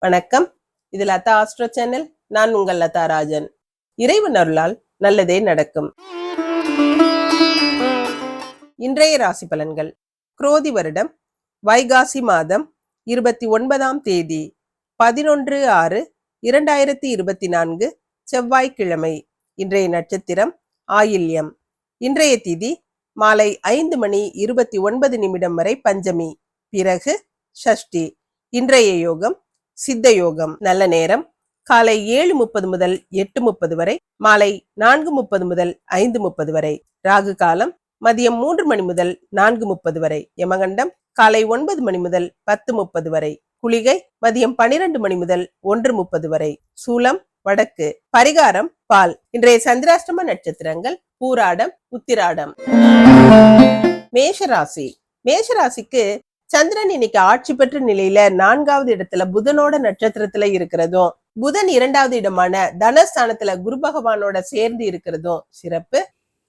வணக்கம். இது Latha astro channel. நான் உங்கள் லதா ராஜன். இறைவன் அருளால் நல்லதே நடக்கும். இன்றைய ராசி பலன்கள். குரோதி வருடம் வைகாசி மாதம் இருபத்தி ஒன்பதாம் தேதி பதினொன்று ஆறு இரண்டாயிரத்தி இருபத்தி நான்கு செவ்வாய்க்கிழமை. இன்றைய நட்சத்திரம் ஆயில்யம். இன்றைய திதி மாலை ஐந்து மணி இருபத்தி ஒன்பது நிமிடம் வரை பஞ்சமி. பிறகு ஷஷ்டி. இன்றைய யோகம் சித்த யோகம் நல்ல நேரம். காலை ஏழு முப்பது முதல் எட்டு முப்பது வரை. மாலை நான்கு முப்பது முதல் ஐந்து முப்பது வரை. ராகு காலம் மதியம் மூன்று மணி முதல் நான்கு முப்பது வரை. யமகண்டம் காலை ஒன்பது மணி முதல் பத்து முப்பது வரை. குளிகை மதியம் பனிரெண்டு மணி முதல் ஒன்று முப்பது வரை. சூலம் வடக்கு. பரிகாரம் பால். இன்றைய சந்திராஷ்டம நட்சத்திரங்கள் பூராடம் உத்திராடம். மேஷராசி. மேஷராசிக்கு சந்திரன் இன்னைக்கு ஆட்சி பெற்ற நிலையில நான்காவது இடத்துல புதனோட நட்சத்திரத்துல இருக்கிறதும் புதன் இரண்டாவது இடமான தனஸ்தானத்துல குரு பகவானோட சேர்ந்து இருக்கிறதும் சிறப்பு.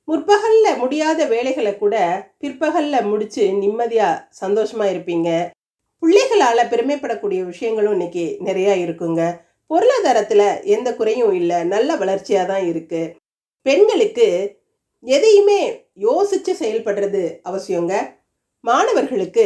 முற்பகல்ல முடியாத வேலைகளை கூட பிற்பகல்ல முடிச்சு நிம்மதியா சந்தோஷமா இருப்பீங்க. பிள்ளைகளால பெருமைப்படக்கூடிய விஷயங்களும் இன்னைக்கு நிறைய இருக்குங்க. பொருளாதாரத்துல எந்த குறையும் இல்லை. நல்ல வளர்ச்சியா தான் இருக்கு. பெண்களுக்கு எதையுமே யோசிச்சு செயல்படுறது அவசியங்க. மாணவர்களுக்கு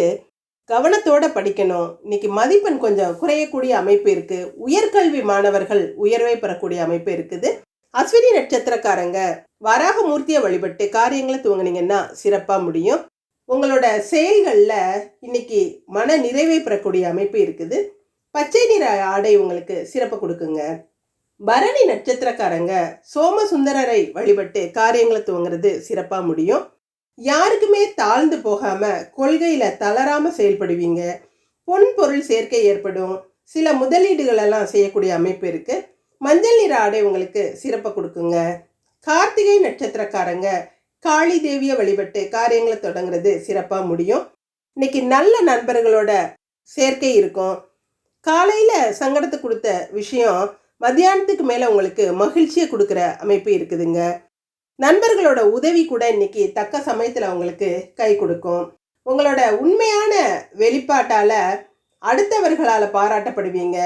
கவனத்தோட படிக்கணும். இன்னைக்கு மதிப்பெண் கொஞ்சம் குறையக்கூடிய அமைப்பு இருக்கு. உயர்கல்வி மாணவர்கள் உயர்வை பெறக்கூடிய அமைப்பு இருக்குது. அஸ்வினி நட்சத்திரக்காரங்க வராக மூர்த்தியை வழிபட்டு காரியங்களை துவங்குனீங்கன்னா சிறப்பா முடியும். உங்களோட செயல்களில் இன்னைக்கு மன நிறைவை பெறக்கூடிய அமைப்பு இருக்குது. பச்சை நிற ஆடை உங்களுக்கு சிறப்பு கொடுக்குங்க. பரணி நட்சத்திரக்காரங்க சோமசுந்தரரை வழிபட்டு காரியங்களை துவங்குறது சிறப்பாக முடியும். யாருக்குமே தாழ்ந்து போகாம கொள்கையில தளராம செயல்படுவீங்க. பொன் பொருள் சேர்க்கை ஏற்படும். சில முதலீடுகள் எல்லாம் செய்யக்கூடிய அமைப்பு இருக்கு. மஞ்சள் நிற ஆடை உங்களுக்கு சிறப்பை கொடுக்குங்க. கார்த்திகை நட்சத்திரக்காரங்க காளி தேவியை வழிபட்டு காரியங்களை தொடங்குறது சிறப்பாக முடியும். இன்னைக்கு நல்ல நண்பர்களோட சேர்க்கை இருக்கும். காலையில் சங்கடத்தை கொடுத்த விஷயம் மத்தியானத்துக்கு மேலே உங்களுக்கு மகிழ்ச்சியை கொடுக்குற அமைப்பு இருக்குதுங்க. நண்பர்களோட உதவி கூட இன்னைக்கு தக்க சமயத்தில் உங்களுக்கு கை கொடுக்கும். உங்களோட உண்மையான வெளிப்பாட்டால அடுத்தவர்களால் பாராட்டப்படுவீங்க.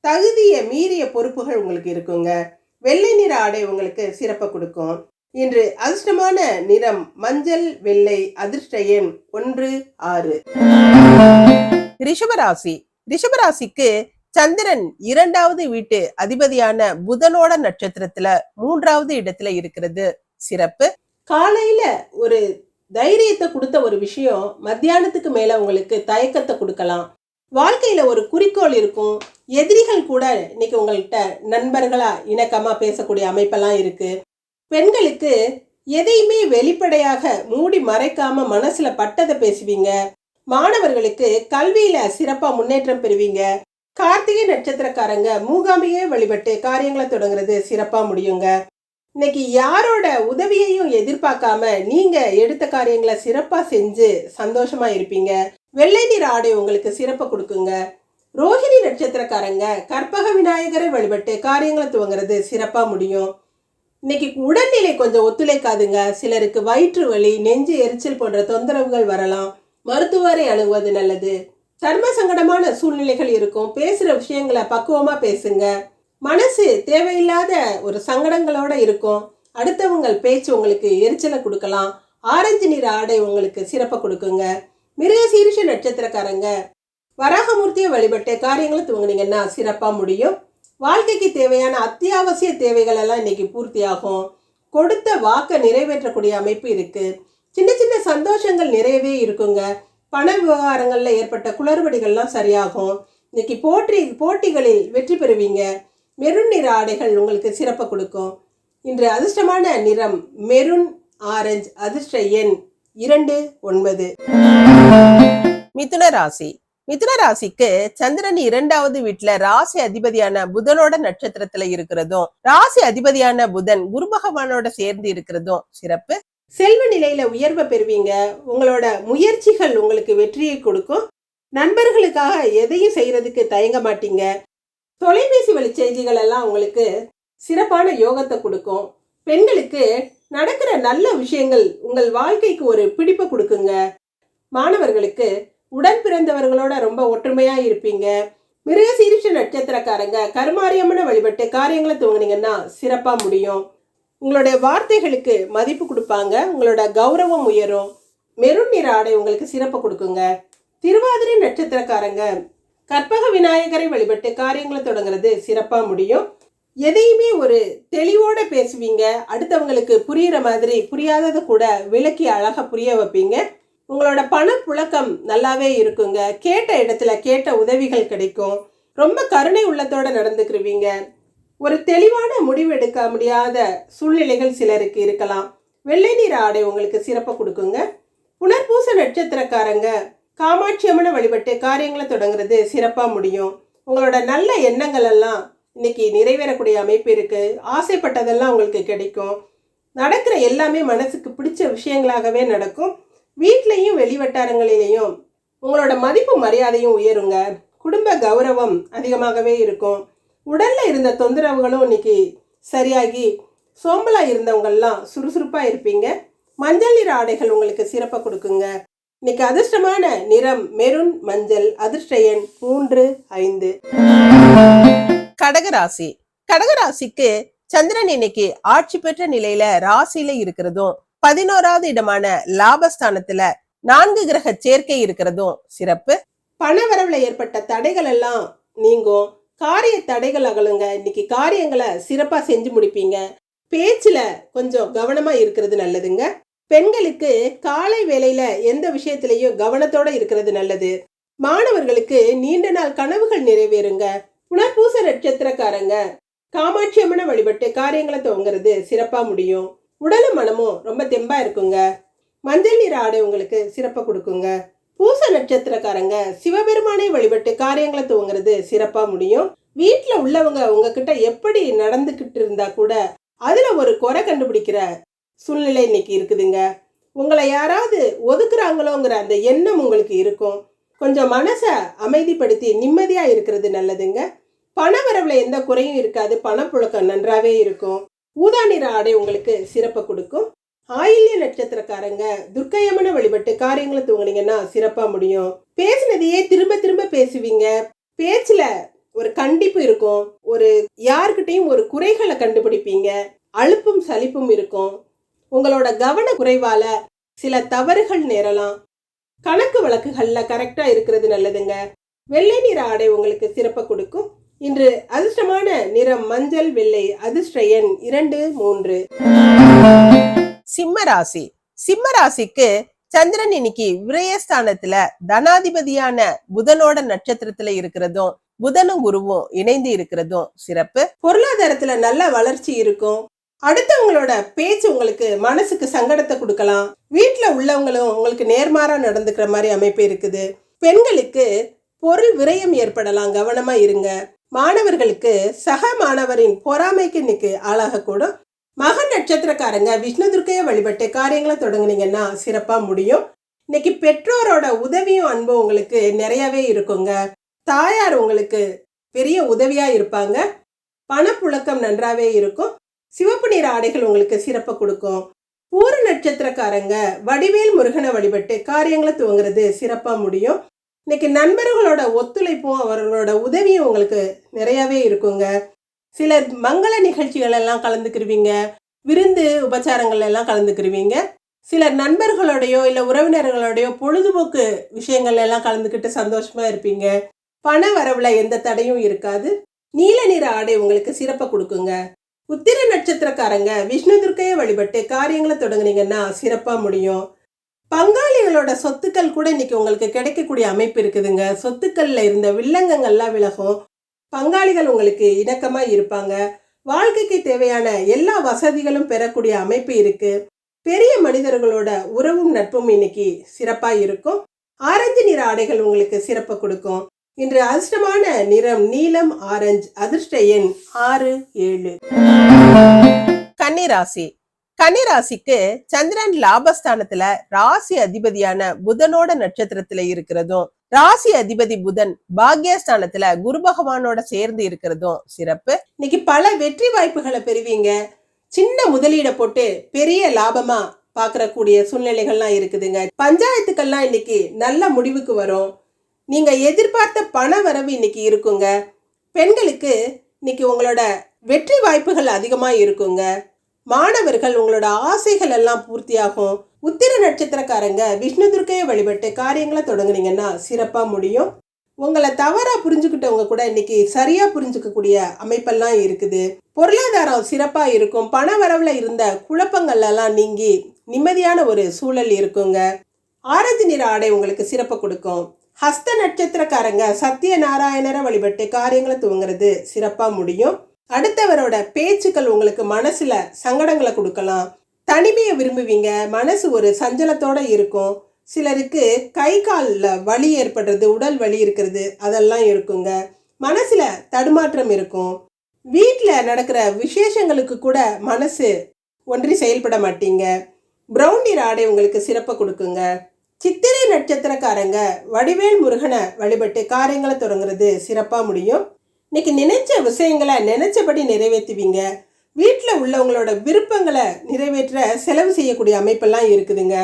தகுதியை மீறிய பொறுப்புகள் உங்களுக்கு இருக்குங்க. வெள்ளை நிற ஆடை உங்களுக்கு சிறப்பை கொடுக்கும். இன்று அதிர்ஷ்டமான நிறம் மஞ்சள் வெள்ளை அதிர்ஷ்ட எண் ஒன்று ஆறு. ரிஷபராசி. ரிஷபராசிக்கு சந்திரன் இரண்டாவது வீட்டு அதிபதியான புதனோட நட்சத்திரத்துல மூன்றாவது இடத்துல இருக்கிறது. சிறப்பு. காலையில ஒரு தைரியத்தை கொடுத்த ஒரு விஷயம் மத்தியானத்துக்கு மேல உங்களுக்கு தயக்கத்தை கொடுக்கலாம். வாழ்க்கையில ஒரு குறிக்கோள் இருக்கும். எதிரிகள் கூட இன்னைக்கு உங்கள்கிட்ட நண்பர்களா இணக்கமா பேசக்கூடிய அமைப்பெல்லாம் இருக்கு. பெண்களுக்கு எதையுமே வெளிப்படையாக மூடி மறைக்காம மனசுல பட்டதை பேசுவீங்க. மாணவர்களுக்கு கல்வியில சிறப்பா முன்னேற்றம் பெறுவீங்க. கார்த்திகை நட்சத்திரக்காரங்க மூகாம்பியே வழிபட்டு காரியங்களை தொடங்குறது சிறப்பா முடியுங்க. இன்னைக்கு யாரோட உதவியையும் எதிர்பார்க்காம நீங்க எடுத்த காரியங்களை சிறப்பா செஞ்சு சந்தோஷமா இருப்பீங்க? வெள்ளை நிற ஆடை உங்களுக்கு சிறப்பை கொடுக்குங்க. ரோஹிணி நட்சத்திரக்காரங்க கற்பக விநாயகரை வழிபட்டு காரியங்களை துவங்குறது சிறப்பா முடியும். இன்னைக்கு உடல்நிலை கொஞ்சம் ஒத்துழைக்காதுங்க. சிலருக்கு வயிற்று வலி நெஞ்சு எரிச்சல் போன்ற தொந்தரவுகள் வரலாம். மருத்துவரை அணுகுவது நல்லது. சர்ம சங்கடமான சூழ்நிலைகள் இருக்கும். பேசுகிற விஷயங்களை பக்குவமாக பேசுங்க. மனசு தேவையில்லாத ஒரு சங்கடங்களோட இருக்கும். அடுத்தவங்கள் பேச்சு உங்களுக்கு எரிச்சலை கொடுக்கலாம். ஆரஞ்சு நிற ஆடை உங்களுக்கு சிறப்பை கொடுக்குங்க. மிருக சீரிஷ நட்சத்திரக்காரங்க வராகமூர்த்தியை வழிபட்டு காரியங்களை துவங்கினீங்கன்னா சிறப்பாக முடியும். வாழ்க்கைக்கு தேவையான அத்தியாவசிய தேவைகள் எல்லாம் இன்னைக்கு கொடுத்த வாக்கை நிறைவேற்றக்கூடிய அமைப்பு இருக்குது சின்ன சின்ன சந்தோஷங்கள் நிறையவே இருக்குங்க. பண விவகாரங்களில் ஏற்பட்ட குளறுபடிகள்லாம் சரியாகும். இன்னைக்கு போட்டி போட்டிகளில் வெற்றி பெறுவீங்க. மெருன் நிற ஆடைகள் உங்களுக்கு சிறப்பு கொடுக்கும். இன்று அதிர்ஷ்டமான நிறம் மெருன் ஆரஞ்சு அதிர்ஷ்ட எண் இரண்டு ஒன்பது. மிதுன ராசி. மிதுன ராசிக்கு சந்திரன் இரண்டாவது வீட்டுல ராசி அதிபதியான புதனோட நட்சத்திரத்துல இருக்கிறதும் ராசி அதிபதியான புதன் குரு பகவானோட சேர்ந்து இருக்கிறதும் சிறப்பு. செல்வ நிலையில உயர்வை பெறுவீங்க. உங்களோட முயற்சிகள் உங்களுக்கு வெற்றியை கொடுக்கும். நண்பர்களுக்காக எதையும் செய்யறதுக்கு தயங்க மாட்டீங்க. தொலைபேசி வழி செய்திகள் எல்லாம் உங்களுக்கு சிறப்பான யோகத்தை கொடுக்கும். பெண்களுக்கு நடக்கிற நல்ல விஷயங்கள் உங்கள் வாழ்க்கைக்கு ஒரு பிடிப்பை கொடுக்குங்க. மாணவர்களுக்கு உடன் பிறந்தவர்களோட ரொம்ப ஒற்றுமையாக இருப்பீங்க. மிருகசீரிஷ நட்சத்திரக்காரங்க கருமாரியம்மனை வழிபட்டு காரியங்களை துவங்குனீங்கன்னா சிறப்பாக முடியும். உங்களுடைய வார்த்தைகளுக்கு மதிப்பு கொடுப்பாங்க. உங்களோட கௌரவம் உயரும். மெருண் நிற ஆடை உங்களுக்கு சிறப்பு கொடுக்குங்க. திருவாதிரை நட்சத்திரக்காரங்க கற்பக விநாயகரை வழிபட்டு காரியங்களை தொடங்குறது சிறப்பாக முடியும். எதையுமே ஒரு தெளிவோட பேசுவீங்க. அடுத்தவங்களுக்கு புரியுற மாதிரி புரியாதது கூட விளக்கி அழகாக புரிய வைப்பீங்க. உங்களோட பண புழக்கம் நல்லாவே இருக்குங்க. கேட்ட இடத்துல கேட்ட உதவிகள் கிடைக்கும். ரொம்ப கருணை உள்ளத்தோட நடந்துக்கிருவீங்க. ஒரு தெளிவான முடிவு எடுக்க முடியாத சூழ்நிலைகள் சிலருக்கு இருக்கலாம். வெள்ளை நீர் ஆடை உங்களுக்கு சிறப்பாக கொடுக்குங்க. புனர்பூச நட்சத்திரக்காரங்க காமாட்சி அம்மனை வழிபட்டு காரியங்களை தொடங்குறது சிறப்பாக முடியும். உங்களோட நல்ல எண்ணங்கள் எல்லாம் இன்னைக்கு நிறைவேறக்கூடிய அமைப்பு இருக்குது ஆசைப்பட்டதெல்லாம் உங்களுக்கு கிடைக்கும். நடக்கிற எல்லாமே மனசுக்கு பிடிச்ச விஷயங்களாகவே நடக்கும். வீட்லேயும் வெளிவட்டாரங்களிலேயும் உங்களோட மதிப்பு மரியாதையும் உயருங்க. குடும்ப கௌரவம் அதிகமாகவே இருக்கும். உடலில் இருந்த தொந்தரவுகளும் இன்னைக்கு சரியாகி சோம்பலாக இருந்தவங்கள்லாம் சுறுசுறுப்பாக இருப்பீங்க. மஞ்சள் நிற ஆடைகள் உங்களுக்கு சிறப்பாக கொடுக்குங்க. இன்னைக்கு அதிர்ஷ்டமான நிறம் மெருன் மஞ்சள் அதிர்ஷ்ட எண் மூன்று ஐந்து. கடகராசி. கடகராசிக்கு சந்திரன் இன்னைக்கு ஆட்சி பெற்ற நிலையில ராசியில இருக்கிறதும் பதினோராவது இடமான லாபஸ்தானத்துல நான்கு கிரக சேர்க்கை இருக்கிறதும் சிறப்பு. பணவரவுல ஏற்பட்ட தடைகள் எல்லாம் நீங்கும். காரிய தடைகள் அகலுங்க. இன்னைக்கு காரியங்களை சிறப்பா செஞ்சு முடிப்பீங்க. பேச்சுல கொஞ்சம் கவனமா இருக்கிறது நல்லதுங்க. பெண்களுக்கு காலை வேலையில எந்த விஷயத்திலையும் கவனத்தோட இருக்கிறது நல்லது. மாணவர்களுக்கு நீண்ட நாள் கனவுகள் நிறைவேறுங்க. புனர்பூச நட்சத்திரக்காரங்க காமாட்சி அம்மனை வழிபட்டு காரியங்களை துவங்குறது சிறப்பா முடியும். உடலும் மனமும் ரொம்ப தெம்பா இருக்குங்க. மஞ்சள் நிற ஆடை உங்களுக்கு சிறப்பாக கொடுக்குங்க. பூச நட்சத்திரக்காரங்க சிவபெருமானை வழிபட்டு காரியங்களை துவங்குறது சிறப்பா முடியும். வீட்டில் உள்ளவங்க உங்ககிட்ட எப்படி நடந்துக்கிட்டு இருந்தா கூட அதுல ஒரு குறை கண்டுபிடிக்கிற சூழ்நிலை இன்னைக்கு இருக்குதுங்க. உங்களை யாராவது ஒதுக்குறாங்களோங்கிற அந்த எண்ணம் உங்களுக்கு இருக்கும். கொஞ்சம் மனசை அமைதிப்படுத்தி நிம்மதியாக இருக்கிறது நல்லதுங்க. பண எந்த குறையும் இருக்காது. பணப்புழக்கம் நன்றாகவே இருக்கும். ஊதா நிற ஆடை உங்களுக்கு சிறப்பை கொடுக்கும். ஆயில்ய நட்சத்திரக்காரங்க துர்க்கையமன வழிபட்டு காரியங்களை தூங்குனீங்கன்னா சிறப்பாக முடியும். பேசினதையே திரும்ப திரும்ப பேசுவீங்க. பேச்சில் ஒரு கண்டிப்பு இருக்கும். ஒரு யார்கிட்டையும் ஒரு குறைகளை கண்டுபிடிப்பீங்க. அழுப்பும் சலிப்பும் இருக்கும். உங்களோட கவன குறைவால சில தவறுகள் நேரலாம். கணக்கு வழக்குகள்ல கரெக்டா இருக்கிறது நல்லதுங்க. வெள்ளை நிற ஆடை உங்களுக்கு சிறப்பை கொடுக்கும். இன்று அதிர்ஷ்டமான நிறம் மஞ்சள் வெள்ளை அதிர்ஷ்ட எண் இரண்டு மூன்று. சிம்ம ராசி. சிம்ம ராசிக்கு சந்திரன் இன்னைக்கு விரயஸ்தானத்துல தனாதிபதியான புதனோட நட்சத்திரத்துல இருக்கிறதும் புதனும் குருவும் இணைந்து இருக்கிறதும் சிறப்பு. பொருளாதாரத்துல நல்ல வளர்ச்சி இருக்கும். அடுத்தவங்களோட பேச்சு உங்களுக்கு மனசுக்கு சங்கடத்தை கொடுக்கலாம். வீட்டில் உள்ளவங்களும் உங்களுக்கு நேர்மாறாக நடந்துக்கிற மாதிரி அமைப்பு இருக்குது. பெண்களுக்கு பொருள் விரயம் ஏற்படலாம் கவனமாக இருங்க. மாணவர்களுக்கு சக மாணவரின் பொறாமைக்கு இன்னைக்கு ஆளாகக்கூடும். மக நட்சத்திரக்காரங்க விஷ்ணு துர்க்கையை வழிபட்டு காரியங்களை தொடங்குனீங்கன்னா சிறப்பாக முடியும். இன்னைக்கு பெற்றோரோட உதவியும் அன்பும் உங்களுக்கு நிறையவே இருக்குங்க. தாயார் உங்களுக்கு பெரிய உதவியாக இருப்பாங்க. பணப்புழக்கம் நன்றாகவே இருக்கும். சிவப்பு நிற ஆடைகள் உங்களுக்கு சிறப்பை கொடுக்கும். பூர நட்சத்திரக்காரங்க வடிவேல் முருகனை வழிபட்டு காரியங்களை துவங்குறது சிறப்பாக முடியும். இன்னைக்கு நண்பர்களோட ஒத்துழைப்பும் அவர்களோட உதவியும் உங்களுக்கு நிறையவே இருக்குங்க. சிலர் மங்கள நிகழ்ச்சிகள் எல்லாம் கலந்துக்கிருவீங்க. விருந்து உபச்சாரங்கள் எல்லாம் கலந்துக்கிருவீங்க. சிலர் நண்பர்களோடையோ இல்லை உறவினர்களோடையோ பொழுதுபோக்கு விஷயங்கள் எல்லாம் கலந்துக்கிட்டு சந்தோஷமா இருப்பீங்க. பண வரவுல எந்த தடையும் இருக்காது. நீல நிற ஆடை உங்களுக்கு சிறப்பை கொடுக்குங்க. உத்திர நட்சத்திரக்காரங்க விஷ்ணு துர்க்கையை வழிபட்டு காரியங்களை தொடங்குனீங்கன்னா சிறப்பாக முடியும். பங்காளிகளோட சொத்துக்கள் கூட இன்னைக்கு உங்களுக்கு கிடைக்கக்கூடிய அமைப்பு இருக்குதுங்க. சொத்துக்கள்ல இருந்த வில்லங்கங்கள்லாம் விலகும். பங்காளிகள் உங்களுக்கு இணக்கமாக இருப்பாங்க. வாழ்க்கைக்கு தேவையான எல்லா வசதிகளும் பெறக்கூடிய அமைப்பு இருக்கு. பெரிய மனிதர்களோட உறவும் நட்பும் இன்னைக்கு சிறப்பாக இருக்கும். ஆரஞ்சு நிற ஆடைகள் உங்களுக்கு சிறப்பை கொடுக்கும். இன்று அதிர்ஷ்டமான நிறம் நீலம் ஆரஞ்சு அதிர்ஷ்ட எண் ஆறு ஏழு. கன்னிராசி. கன்னிராசிக்கு சந்திரன் லாபஸ்தானத்துல ராசி அதிபதியான புதனோட நட்சத்திரத்துல இருக்கிறதும் ராசி அதிபதி புதன் பாக்யஸ்தானத்துல குரு பகவானோட சேர்ந்து இருக்கிறதும் சிறப்பு. இன்னைக்கு பல வெற்றி வாய்ப்புகளை பெறுவீங்க. சின்ன முதலீடை போட்டு பெரிய லாபமா பாக்குற சூழ்நிலைகள்லாம் இருக்குதுங்க. பஞ்சாயத்துக்கள்லாம் இன்னைக்கு நல்ல முடிவுக்கு வரும். நீங்கள் எதிர்பார்த்த பண வரவு இன்னைக்கு இருக்குங்க. பெண்களுக்கு இன்னைக்கு உங்களோட வெற்றி வாய்ப்புகள் அதிகமாக இருக்குங்க. மாணவர்கள் உங்களோட ஆசைகள் எல்லாம் பூர்த்தியாகும். உத்திர நட்சத்திரக்காரங்க விஷ்ணு துர்க்கையை வழிபட்டு காரியங்களை தொடங்குனீங்கன்னா சிறப்பாக முடியும். உங்களை தவறாக புரிஞ்சுக்கிட்டவங்க கூட இன்னைக்கு சரியாக புரிஞ்சுக்கக்கூடிய அமைப்பெல்லாம் இருக்குது. பொருளாதாரம் சிறப்பாக இருக்கும். பண வரவில் இருந்த குழப்பங்கள் எல்லாம் நீங்கி நிம்மதியான ஒரு சூழல் இருக்குங்க. ஆரஞ்சு நிற ஆடை உங்களுக்கு சிறப்பு கொடுக்கும். ஹஸ்த நட்சத்திரக்காரங்க சத்திய நாராயணரை வழிபட்டு காரியங்களை துவங்குறது சிறப்பாக முடியும். அடுத்தவரோட பேச்சுக்கள் உங்களுக்கு மனசில் சங்கடங்களை கொடுக்கலாம். தனிமையை விரும்புவீங்க மனசு ஒரு சஞ்சலத்தோடு இருக்கும். சிலருக்கு கை காலில் வலி ஏற்படுறது உடல் வலி இருக்கிறது அதெல்லாம் இருக்குங்க. மனசில் தடுமாற்றம் இருக்கும். வீட்டில் நடக்கிற விசேஷங்களுக்கு கூட மனசு ஒன்றி செயல்பட மாட்டீங்க. ப்ரௌன் நிற ஆடை உங்களுக்கு சிறப்பை கொடுக்குங்க. சித்திரை நட்சத்திரக்காரங்க வடிவேல் முருகனை வழிபட்டு காரியங்களை தொடங்குறது சிறப்பாக முடியும். இன்னைக்கு நினைச்ச விஷயங்களை நினைச்சபடி நிறைவேற்றுவீங்க. வீட்டில் உள்ளவங்களோட விருப்பங்களை நிறைவேற்ற செலவு செய்யக்கூடிய அமைப்பெல்லாம் இருக்குதுங்க.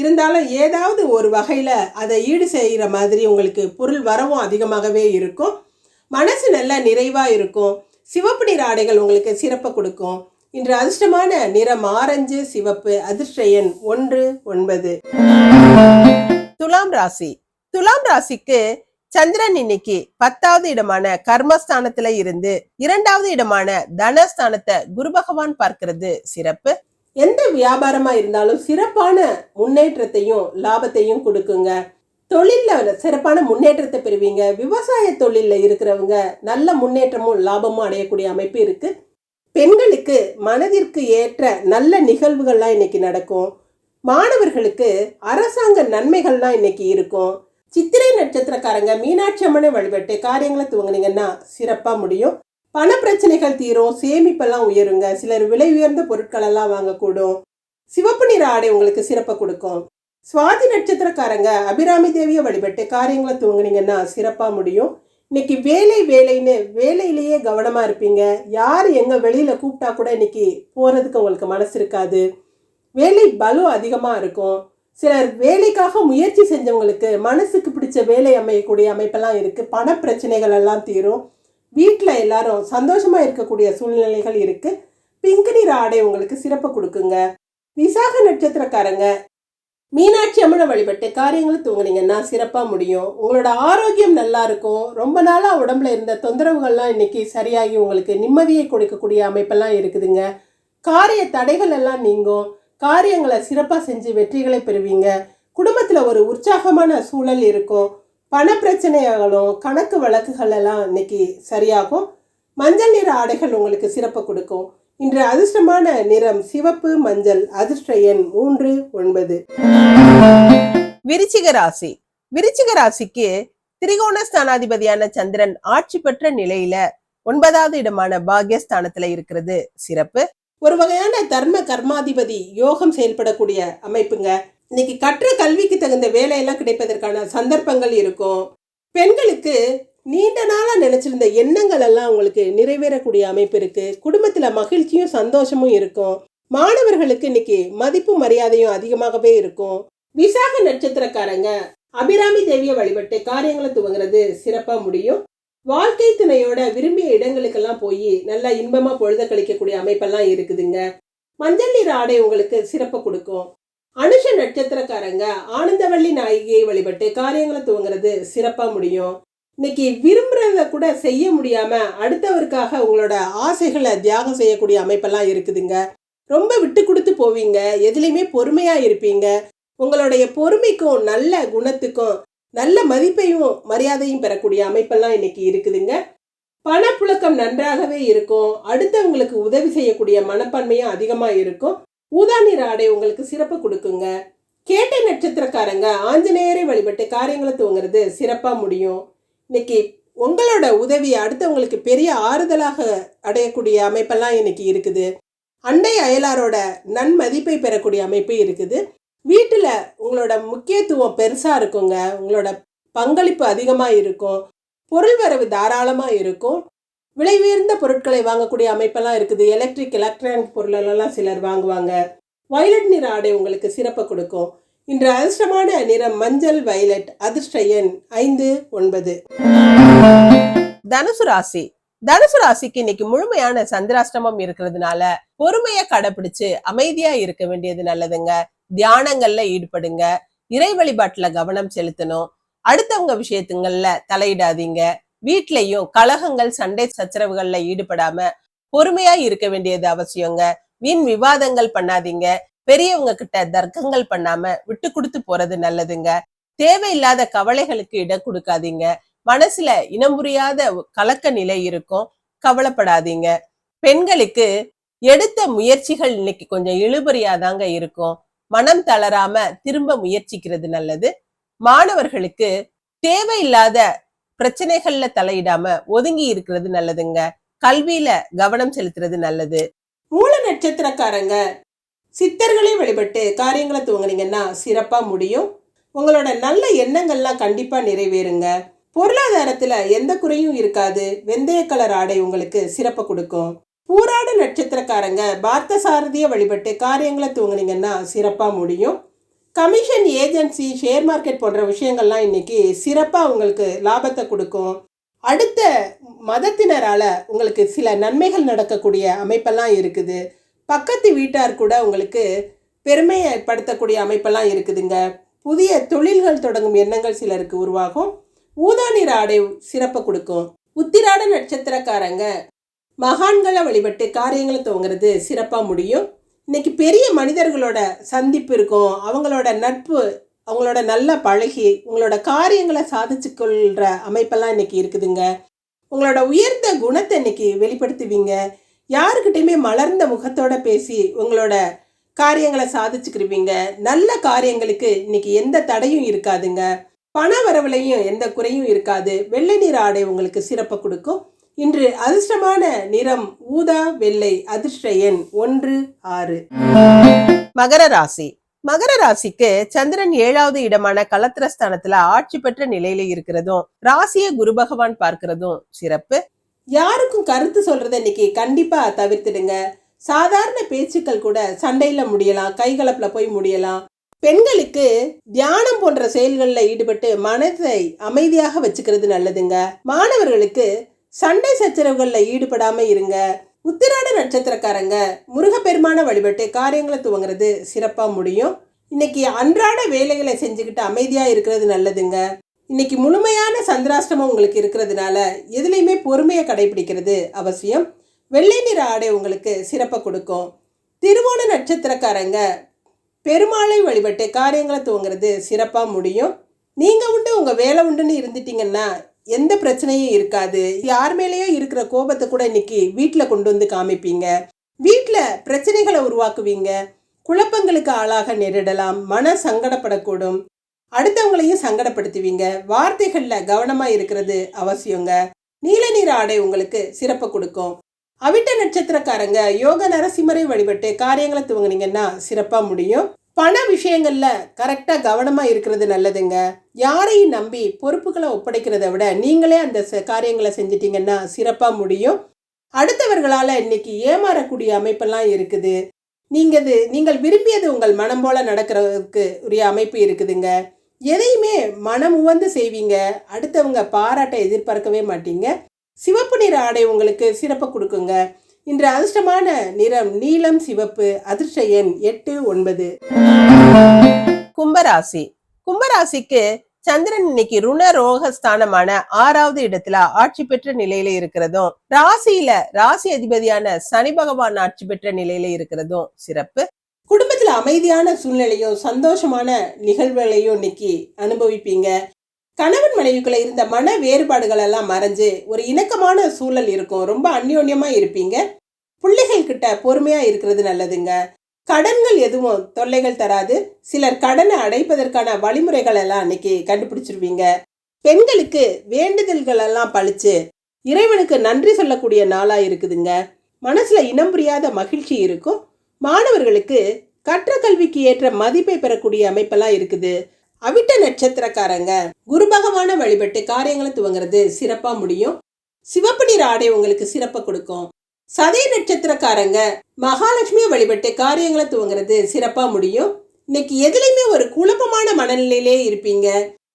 இருந்தாலும் ஏதாவது ஒரு வகையில் அதை ஈடு செய்கிற மாதிரி உங்களுக்கு பொருள் வரவும் அதிகமாகவே இருக்கும். மனசு நல்ல நிறைவாக இருக்கும். சிவப்பு நிற ஆடைகள் உங்களுக்கு சிறப்பை கொடுக்கும். இன்று அதிர்ஷ்டமான நிறம் ஆரஞ்சு சிவப்பு அதிர்ஷ்ட எண் ஒன்று ஒன்பது. துலாம் ராசி. துலாம் ராசிக்கு சந்திரன் இன்னைக்கு பத்தாவது இடமான கர்மஸ்தானத்துல இருந்து இரண்டாவது இடமான தனஸ்தானத்தை குரு பகவான் பார்க்கிறது சிறப்பு. எந்த வியாபாரமா இருந்தாலும் சிறப்பான முன்னேற்றத்தையும் லாபத்தையும் கொடுக்குங்க. தொழிலில் சிறப்பான முன்னேற்றத்தை பெறுவீங்க. விவசாய தொழிலில் இருக்கிறவங்க நல்ல முன்னேற்றமும் லாபமும் அடையக்கூடிய அமைப்பு இருக்கு. பெண்களுக்கு மனதிற்கு ஏற்ற நல்ல நிகழ்வுகள்லாம் இன்னைக்கு நடக்கும். மாணவர்களுக்கு அரசாங்க நன்மைகள்லாம் இன்னைக்கு இருக்கும். சித்திரை நட்சத்திரக்காரங்க மீனாட்சி அம்மனை வழிபட்டு காரியங்களை துவங்கினீங்கன்னா சிறப்பாக முடியும். பண பிரச்சனைகள் தீரும் சேமிப்பெல்லாம் உயருங்க. சிலர் விலை உயர்ந்த பொருட்களெல்லாம் வாங்கக்கூடும். சிவப்பு நிற ஆடை உங்களுக்கு சிறப்பை கொடுக்கும். சுவாதி நட்சத்திரக்காரங்க அபிராமி தேவியை வழிபட்டு காரியங்களை துவங்கினீங்கன்னா சிறப்பாக முடியும். இன்னைக்கு வேலை வேலைன்னு வேலையிலேயே கவனமாக இருப்பீங்க. யார் எங்கே வெளியில் கூப்பிட்டா கூட இன்னைக்கு போகிறதுக்கு உங்களுக்கு மனசு இருக்காது. வேலை பலம் அதிகமாக இருக்கும். சிலர் வேலைக்காக முயற்சி செஞ்சவங்களுக்கு மனசுக்கு பிடிச்ச வேலை அமையக்கூடிய அமைப்பெல்லாம் இருக்குது பண பிரச்சனைகள் எல்லாம் தீரும். வீட்டில் எல்லாரும் சந்தோஷமாக இருக்கக்கூடிய சூழ்நிலைகள் இருக்குது பிங்க் நிற ஆடை உங்களுக்கு சிறப்பு கொடுக்குங்க. விசாக நட்சத்திரக்காரங்க மீனாட்சி அம்மனை வழிபட்டு காரியங்களை தூங்குனீங்கன்னா சிறப்பாக முடியும். உங்களோட ஆரோக்கியம் நல்லா இருக்கும். ரொம்ப நாளாக உடம்புல இருந்த தொந்தரவுகள்லாம் இன்னைக்கு சரியாகி உங்களுக்கு நிம்மதியை கொடுக்கக்கூடிய அமைப்பெல்லாம் இருக்குதுங்க. காரிய தடைகள் எல்லாம் நீங்கும். காரியங்களை சிறப்பாக செஞ்சு வெற்றிகளை பெறுவீங்க. குடும்பத்தில் ஒரு உற்சாகமான சூழல் இருக்கும். பண பிரச்சனைகளும் கணக்கு வழக்குகள் எல்லாம் இன்னைக்கு சரியாகும். மஞ்சள் நிற ஆடைகள் உங்களுக்கு சிறப்பை கொடுக்கும். இன்று அதிர்ஷ்டமான நிறம் சிவப்பு மஞ்சள் அதிர்ஷ்ட எண் மூன்று ஒன்பது. விருச்சிக ராசி. விருச்சிக ராசிக்கு திரிகோண ஸ்தானாதிபதியான சந்திரன் ஆட்சி பெற்ற நிலையில ஒன்பதாவது இடமான பாக்யஸ்தானத்துல இருக்கிறது. சிறப்பு. ஒரு வகையான தர்ம கர்மாதிபதி யோகம் செயல்படக்கூடிய அமைப்புங்க. இன்னைக்கு கற்ற கல்விக்கு தகுந்த வேலையெல்லாம் கிடைப்பதற்கான சந்தர்ப்பங்கள் இருக்கும். பெண்களுக்கு நீண்ட நாளாக நினச்சிருந்த எண்ணங்கள் எல்லாம் உங்களுக்கு நிறைவேறக்கூடிய அமைப்பு இருக்குது குடும்பத்தில் மகிழ்ச்சியும் சந்தோஷமும் இருக்கும். மாணவர்களுக்கு இன்னைக்கு மதிப்பு மரியாதையும் அதிகமாகவே இருக்கும். விசாக நட்சத்திரக்காரங்க அபிராமி தேவியை வழிபட்டு காரியங்களை துவங்குறது சிறப்பாக முடியும். வாழ்க்கை துணையோட விரும்பிய இடங்களுக்கெல்லாம் போய் நல்லா இன்பமாக பொழுத கழிக்கக்கூடிய அமைப்பெல்லாம் இருக்குதுங்க. மஞ்சள் நீர் ஆடை உங்களுக்கு சிறப்பு கொடுக்கும். அனுஷ நட்சத்திரக்காரங்க ஆனந்தவள்ளி நாயகியை வழிபட்டு காரியங்களை துவங்குறது சிறப்பாக முடியும். இன்னைக்கு விரும்புகிறத கூட செய்ய முடியாம அடுத்தவருக்காக உங்களோட ஆசைகளை தியாகம் செய்யக்கூடிய அமைப்பெல்லாம் இருக்குதுங்க. ரொம்ப விட்டு கொடுத்து போவீங்க. எதுலேயுமே பொறுமையாக இருப்பீங்க. உங்களுடைய பொறுமைக்கும் நல்ல குணத்துக்கும் நல்ல மதிப்பையும் மரியாதையும் பெறக்கூடிய அமைப்பெல்லாம் இன்னைக்கு இருக்குதுங்க. பணப்புழக்கம் நன்றாகவே இருக்கும். அடுத்தவங்களுக்கு உதவி செய்யக்கூடிய மனப்பான்மையும் அதிகமாக இருக்கும். ஊதா நிற ஆடை உங்களுக்கு சிறப்பு கொடுக்குங்க. கேட்டை நட்சத்திரக்காரங்க ஆஞ்சநேயரை வழிபட்டு காரியங்களை தூங்குறது சிறப்பாக முடியும். இன்னைக்கு உங்களோட உதவி அடுத்தவங்களுக்கு பெரிய ஆறுதலாக அடையக்கூடிய அமைப்பெல்லாம் இன்னைக்கு இருக்குது. அண்டை அயலாரோட நன்மதிப்பை பெறக்கூடிய அமைப்பு இருக்குது. வீட்டில் உங்களோட முக்கியத்துவம் பெருசாக இருக்குங்க. உங்களோட பங்களிப்பு அதிகமாக இருக்கும். பொருள் வரவு தாராளமாக இருக்கும். விலை உயர்ந்த பொருட்களை வாங்கக்கூடிய அமைப்பெல்லாம் இருக்குது. எலக்ட்ரிக் எலக்ட்ரானிக் பொருளெல்லாம் சிலர் வாங்குவாங்க. வயலட் நிற ஆடை உங்களுக்கு சிறப்பை கொடுக்கும். இன்று அதிர்ஷ்டமான நிறம் மஞ்சள் வயலட் அதிர்ஷ்ட எண் ஐந்து ஒன்பது. தனுசு ராசி. தனுசு ராசிக்கு இன்னைக்கு முழுமையான சந்திராஷ்டமம் இருக்கிறதுனால பொறுமைய கடைபிடிச்சு அமைதியா இருக்க வேண்டியது நல்லதுங்க. தியானங்கள்ல ஈடுபடுங்க. இறை வழிபாட்டுல கவனம் செலுத்தணும். அடுத்தவங்க விஷயத்துங்கள்ல தலையிடாதீங்க. வீட்லயும் கலகங்கள் சண்டை சச்சரவுகள்ல ஈடுபடாம பொறுமையா இருக்க வேண்டியது அவசியங்க. வீண் விவாதங்கள் பண்ணாதீங்க. பெரியவங்க கிட்ட தர்க்கங்கள் பண்ணாம விட்டு கொடுத்து போறது நல்லதுங்க. தேவையில்லாத கவலைகளுக்கு இடம் கொடுக்காதீங்க. மனசுல இனம் புரியாத கலக்க நிலை இருக்கும். கவலைப்படாதீங்க. பெண்களுக்கு எடுத்த முயற்சிகள் இன்னைக்கு கொஞ்சம் இழுபறியாதாங்க இருக்கும். மனம் தளராம திரும்ப முயற்சிக்கிறது நல்லது. மாணவர்களுக்கு தேவையில்லாத பிரச்சனைகள்ல தலையிடாம ஒதுங்கி இருக்கிறது நல்லதுங்க. கல்வியில கவனம் செலுத்துறது நல்லது. மூல நட்சத்திரக்காரங்க சித்தர்களையும் வழிபட்டு காரியங்களை துவங்குனீங்கன்னா சிறப்பாக முடியும். உங்களோட நல்ல எண்ணங்கள்லாம் கண்டிப்பாக நிறைவேறுங்க. பொருளாதாரத்தில் எந்த குறையும் இருக்காது. வெந்தய கலர் ஆடை உங்களுக்கு சிறப்பை கொடுக்கும். பூராட நட்சத்திரக்காரங்க பார்த்த சாரதியை வழிபட்டு காரியங்களை துவங்குனீங்கன்னா சிறப்பாக முடியும். கமிஷன் ஏஜென்சி ஷேர் மார்க்கெட் போன்ற விஷயங்கள்லாம் இன்னைக்கு சிறப்பாக உங்களுக்கு லாபத்தை கொடுக்கும். அடுத்த மதத்தினரால் உங்களுக்கு சில நன்மைகள் நடக்கக்கூடிய அமைப்பெல்லாம் இருக்குது. பக்கத்து வீட்டார் கூட உங்களுக்கு பெருமைப்படுத்தக்கூடிய அமைப்பெல்லாம் இருக்குதுங்க. புதிய தொழில்கள் தொடங்கும் எண்ணங்கள் சிலருக்கு உருவாகும். ஊதா நிற ஆடை சிறப்பை கொடுக்கும். உத்திராட நட்சத்திரக்காரங்க மகான்களை வழிபட்டு காரியங்களை துவங்குறது சிறப்பாக முடியும். இன்னைக்கு பெரிய மனிதர்களோட சந்திப்பு இருக்கும். அவங்களோட நட்பு அவங்களோட நல்லா பழகி உங்களோட காரியங்களை சாதிச்சு கொள்கிற அமைப்பெல்லாம் இன்னைக்கு இருக்குதுங்க. உங்களோட உயர்ந்த குணத்தை இன்னைக்கு வெளிப்படுத்துவீங்க. யாருக்கிட்டையுமே மலர்ந்த முகத்தோட பேசி உங்களோட காரியங்களை சாதிச்சுக்கிருவீங்க. நல்ல காரியங்களுக்கு இன்னைக்கு எந்த தடையும் இருக்காதுங்க. பண வரவுலையும் எந்த குறையும் இருக்காது. வெள்ளை நிற ஆடை உங்களுக்கு சிறப்பை கொடுக்கும். இன்று அதிர்ஷ்டமான நிறம் ஊதா வெள்ளை அதிர்ஷ்ட எண் ஒன்று ஆறு. மகர ராசி. மகர ராசிக்கு சந்திரன் ஏழாவது இடமான கலத்திரஸ்தானத்துல ஆட்சி பெற்ற நிலையில இருக்கிறதும் ராசியை குரு பகவான் பார்க்கிறதும் சிறப்பு. யாருக்கும் கருத்து சொல்கிறத இன்னைக்கு கண்டிப்பாக தவிர்த்துடுங்க. சாதாரண பேச்சுக்கள் கூட சண்டையில் முடியலாம் கைகலப்பில் போய் முடியலாம். பெண்களுக்கு தியானம் போன்ற செயல்களில் ஈடுபட்டு மனதை அமைதியாக வச்சுக்கிறது நல்லதுங்க. மாணவர்களுக்கு சண்டை சச்சரவுகளில் ஈடுபடாமல் இருங்க. உத்திராட நட்சத்திரக்காரங்க முருகப்பெருமான வழிபட்டு காரியங்களை துவங்குறது சிறப்பாக முடியும். இன்னைக்கு அன்றாட வேலைகளை செஞ்சுக்கிட்டு அமைதியாக இருக்கிறது நல்லதுங்க. இன்னைக்கு முழுமையான சந்திராஷ்டமம் உங்களுக்கு இருக்கிறதுனால எதுலேயுமே பொறுமையை கடைபிடிக்கிறது அவசியம். வெள்ளை நிற ஆடை உங்களுக்கு சிறப்பை கொடுக்கும். திருவோண நட்சத்திரக்காரங்க பெருமாளை வழிபட்டு காரியங்களை துவங்குறது சிறப்பாக முடியும். நீங்கள் உண்டு உங்கள் வேலை உண்டுன்னு இருந்துட்டீங்கன்னா எந்த பிரச்சனையும் இருக்காது. யார் மேலேயோ இருக்கிற கோபத்தை கூட இன்னைக்கு வீட்டில் கொண்டு வந்து காமிப்பீங்க. வீட்டில் பிரச்சனைகளை உருவாக்குவீங்க. குழப்பங்களுக்கு ஆளாக நேரிடலாம். மன சங்கடப்படக்கூடும். அடுத்தவங்களையும் சங்கடப்படுத்துவீங்க. வார்த்தைகளில் கவனமாக இருக்கிறது அவசியங்க. நீல நீர ஆடை உங்களுக்கு சிறப்பு கொடுக்கும். அவிட்ட நட்சத்திரக்காரங்க யோக நரசிம்மரை வழிபட்டு காரியங்களை துவங்குனீங்கன்னா சிறப்பாக முடியும். பண விஷயங்களில் கரெக்டாக கவனமாக இருக்கிறது நல்லதுங்க. யாரையும் நம்பி பொறுப்புகளை ஒப்படைக்கிறத விட நீங்களே அந்த ச- காரியங்களை செஞ்சிட்டிங்கன்னா சிறப்பாக முடியும். அடுத்தவர்களால் இன்னைக்கு ஏமாறக்கூடிய அமைப்பெல்லாம் இருக்குது. நீங்கள் இது நீங்கள் விரும்பியது உங்கள் மனம் போல நடக்கிறதுக்கு உரிய அமைப்பு இருக்குதுங்க. எதையுமே மனம் உவந்து செய்வீங்க. அடுத்தவங்க பாராட்டை எதிர்பார்க்கவே மாட்டீங்க. சிவப்பு நிற ஆடை உங்களுக்கு சிறப்பு கொடுக்குங்க. இன்று அதிர்ஷ்டமான நிறம் நீலம் சிவப்பு அதிர்ஷ்ட எண் எட்டு ஒன்பது. கும்பராசி. கும்பராசிக்கு சந்திரன் இன்னைக்கு ருண ரோக ஸ்தானமான ஆறாவது இடத்துல ஆட்சி பெற்ற நிலையில இருக்கிறதும் ராசியில ராசி அதிபதியான சனி பகவான் ஆட்சி பெற்ற நிலையில இருக்கிறதும் சிறப்பு. குடும்பத்தில் அமைதியான சூழ்நிலையும் சந்தோஷமான நிகழ்வுகளையும் இன்னைக்கு அனுபவிப்பீங்க. கணவன் மனைவிக்குள்ள இருந்த மன வேறுபாடுகள் எல்லாம் மறைஞ்சு ஒரு இணக்கமான சூழல் இருக்கும். ரொம்ப அந்யோன்யமா இருப்பீங்க. பிள்ளைகள் கிட்ட பொறுமையா இருக்கிறது நல்லதுங்க. கடன்கள் எதுவும் தொல்லைகள் தராது. சிலர் கடனை அடைப்பதற்கான வழிமுறைகள் எல்லாம் அன்னைக்கு கண்டுபிடிச்சிருவீங்க. பெண்களுக்கு வேண்டுதல்கள் எல்லாம் பழிச்சு இறைவனுக்கு நன்றி சொல்லக்கூடிய நாளா இருக்குதுங்க. மனசுல இனம் புரியாத மகிழ்ச்சி இருக்கும். மாணவர்களுக்கு கற்ற கல்விக்கு ஏற்ற மதிப்பை பெறக்கூடிய அமைப்பெல்லாம் இருக்குது. அவிட்ட நட்சத்திரக்காரங்க. குரு பகவான வழிபட்டு காரியங்களை துவங்குறது சிறப்பா முடியும். சிவப்பு நிற ஆடை உங்களுக்கு சிறப்பை கொடுக்கும். சதய நட்சத்திரக்காரங்க மகாலட்சுமியை வழிபட்டு காரியங்களை துவங்குறது சிறப்பா முடியும். இன்னைக்கு எதுலையுமே ஒரு குழப்பமான மனநிலையிலே இருப்பீங்க.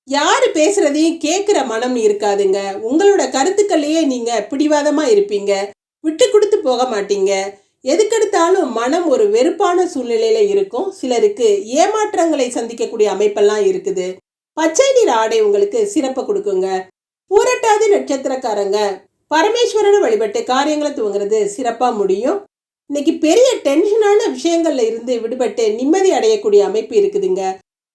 யாரு பேசுறதையும் கேட்குற மனம் இருக்காதுங்க. உங்களோட கருத்துக்கள்லயே நீங்க பிடிவாதமா இருப்பீங்க. விட்டு கொடுத்து போக மாட்டீங்க. எதுக்கெடுத்தாலும் மனம் ஒரு வெறுப்பான சூழ்நிலையில இருக்கும். சிலருக்கு ஏமாற்றங்களை சந்திக்கக்கூடிய அமைப்பெல்லாம் இருக்குது. பச்சை நிற ஆடை உங்களுக்கு சிறப்பை கொடுக்குங்க. பூரட்டாதி நட்சத்திரக்காரங்க பரமேஸ்வரனை வழிபட்டு காரியங்களை துவங்குறது சிறப்பாக முடியும். இன்னைக்கு பெரிய டென்ஷனான விஷயங்கள்ல இருந்து விடுபட்டு நிம்மதி அடையக்கூடிய அமைப்பு இருக்குதுங்க.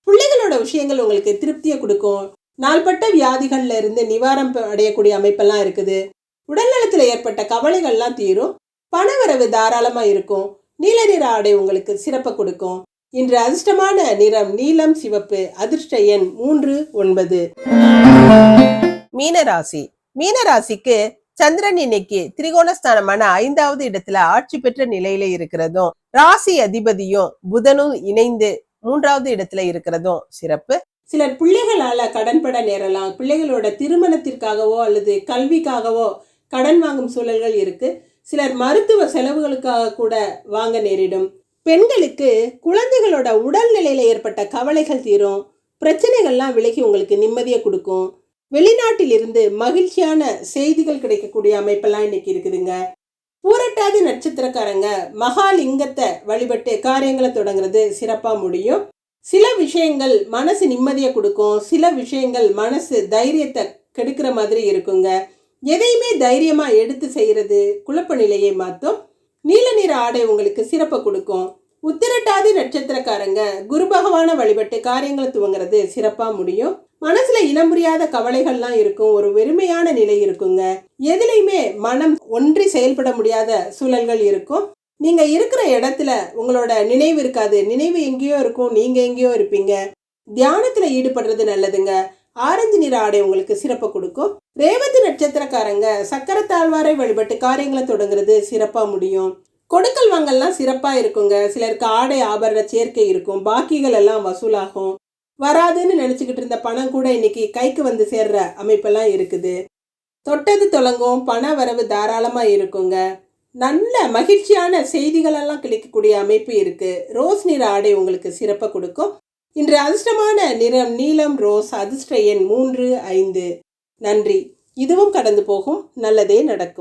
பிள்ளைகளோட விஷயங்கள் உங்களுக்கு திருப்தியை கொடுக்கும். நாள்பட்ட வியாதிகள்ல இருந்து நிவாரணம் அடையக்கூடிய அமைப்பெல்லாம் இருக்குது. உடல்நலத்தில் ஏற்பட்ட கவலைகள்லாம் தீரும். பணவரவு தாராளமா இருக்கும். நீல நிற ஆடை உங்களுக்கு சிறப்பை கொடுக்கும். இன்று அதிர்ஷ்டமான நிறம் நீலம் சிவப்பு. அதிர்ஷ்ட எண் மூன்று ஒன்பது. மீனராசி. மீனராசிக்கு சந்திரன் இன்னைக்கு திரிகோணஸ்தானமான ஐந்தாவது இடத்துல ஆட்சி பெற்ற நிலையில இருக்கிறதும் ராசி அதிபதியும் புதனும் இணைந்து மூன்றாவது இடத்துல இருக்கிறதும் சிறப்பு. சிலர் பிள்ளைகளால கடன்பட நேரலாம். பிள்ளைகளோட திருமணத்திற்காகவோ அல்லது கல்விக்காகவோ கடன் வாங்கும் சூழல்கள் இருக்கு. சிலர் மருத்துவ செலவுகளுக்காக கூட வாங்க நேரிடும். பெண்களுக்கு குழந்தைகளோட உடல்நிலையில் ஏற்பட்ட கவலைகள் தீரும். பிரச்சனைகள்லாம் விலகி உங்களுக்கு நிம்மதியை கொடுக்கும். வெளிநாட்டிலிருந்து மகிழ்ச்சியான செய்திகள் கிடைக்கக்கூடிய அமைப்பெல்லாம் இன்னைக்கு இருக்குதுங்க. பூரட்டாதி நட்சத்திரக்காரங்க மகாலிங்கத்தை வழிபட்டு காரியங்களை தொடங்குறது சிறப்பா முடியும். சில விஷயங்கள் மனசு நிம்மதியை கொடுக்கும். சில விஷயங்கள் மனசு தைரியத்தை கெடுக்கிற மாதிரி இருக்குங்க. எதையுமே தைரியமாக எடுத்து செய்கிறது குழப்ப நிலையை மாற்றும் நீல நிற ஆடை உங்களுக்கு சிறப்பை கொடுக்கும். உத்திரட்டாதி நட்சத்திரக்காரங்க குரு பகவான வழிபட்டு காரியங்களை துவங்குறது சிறப்பாக முடியும். மனசுல இனம் புரியாத கவலைகள்லாம் இருக்கும். ஒரு வெறுமையான நிலை இருக்குங்க. எதுலையுமே மனம் ஒன்றி செயல்பட முடியாத சூழல்கள் இருக்கும். நீங்க இருக்கிற இடத்துல உங்களோட நினைவு இருக்காது. நினைவு எங்கேயோ இருக்கும். நீங்க எங்கேயோ இருப்பீங்க. தியானத்துல ஈடுபடுறது நல்லதுங்க. ஆரஞ்சு நிற ஆடை உங்களுக்கு சிறப்பை கொடுக்கும். ரேவதி நட்சத்திரக்காரங்க சக்கரத்தாழ்வாரை வழிபட்டு காரியங்களை தொடங்குறது சிறப்பா முடியும். கொடுக்கல் வாங்கல்லாம் சிறப்பா இருக்குங்க. சிலருக்கு ஆடை ஆபரண சேர்க்கை இருக்கும். பாக்கிகள் எல்லாம் வசூலாகும். வராதுன்னு நினைச்சுக்கிட்டு இருந்த பணம் கூட இன்னைக்கு கைக்கு வந்து சேர்ற அமைப்பெல்லாம் இருக்குது. தொட்டது தொடங்கும் பண வரவு தாராளமா இருக்குங்க. நல்ல மகிழ்ச்சியான செய்திகளெல்லாம் கிடைக்கக்கூடிய அமைப்பு இருக்கு. ரோஸ் நிற ஆடை உங்களுக்கு சிறப்பை கொடுக்கும். இன்று அதிர்ஷ்டமான நிறம் நீலம் ரோஸ் அதிர்ஷ்ட எண் மூன்று ஐந்து. நன்றி. இதுவும் கடந்து போகும். நல்லதே நடக்கும்.